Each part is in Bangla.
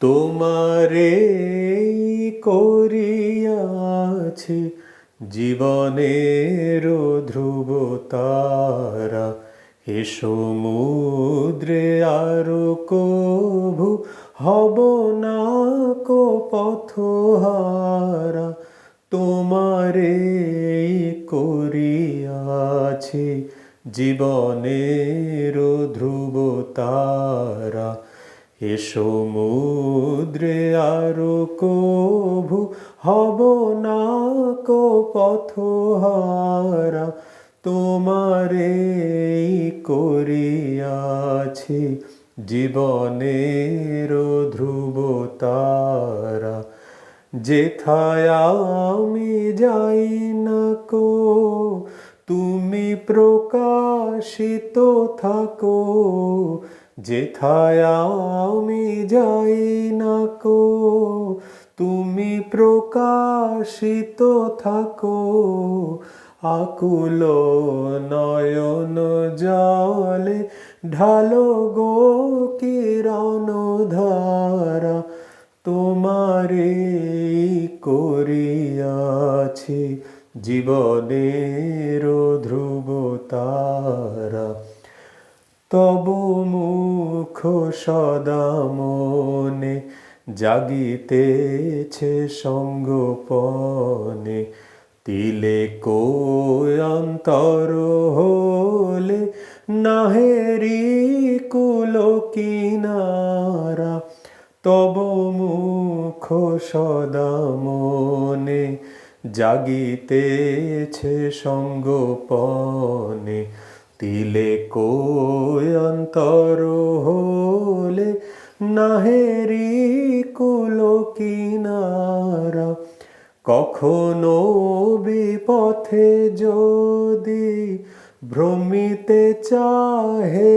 তোমারে করিয়াছে জীবনের ধ্রুব তারা। এ সমুদ্রে আরও কভু হব না কো পথহারা। তোমারে করিয়াছে জীবনের ধ্রুব তারা। এ সমুদ্রে আরও কভু, হব না কো পথহারা, তোমারে করিয়াছে জীবনের ধ্রুব তারা যেথায় আমি যাই না কো তুমি প্রকাশিত থাকো, যেথায় আমি যাই না কো। তুমি প্রকাশিত থাকো, আকুল নয়ন জলে ঢালো গো কিরণ ধারা। তোমারে করিয়াছে জীবনের ধ্রুব তারা তব মুখ সদা মনে জাগিতেছে সঙ্গপনে। তিলে অন্তর হলে নাহেরি কুল কিনারা। তব মুখ সদা মনে জাগিতেছে সঙ্গপনে তিলে অন্তর হলে নাহেরি কুল কিনারা কখনো বিপথে যদি ভ্রমিতে চাহে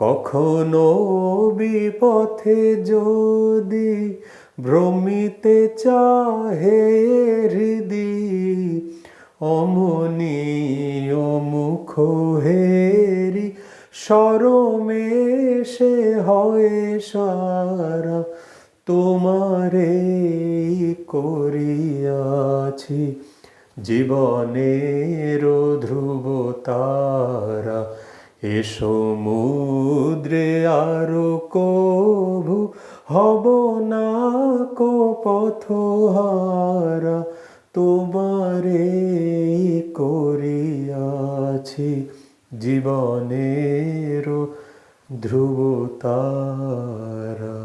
কখনো বিপথে যদি ভ্রমিতে চাহে হৃদি, অমনি অমুখ হেরি সরমে সে হয় সারা তোমারে করিয়াছি জীবনের ধ্রুব তারা এ সমুদ্রে আরও কভু হব না কো পথহারা তোমারে করিয়াছি জীবনের ধ্রুব তারা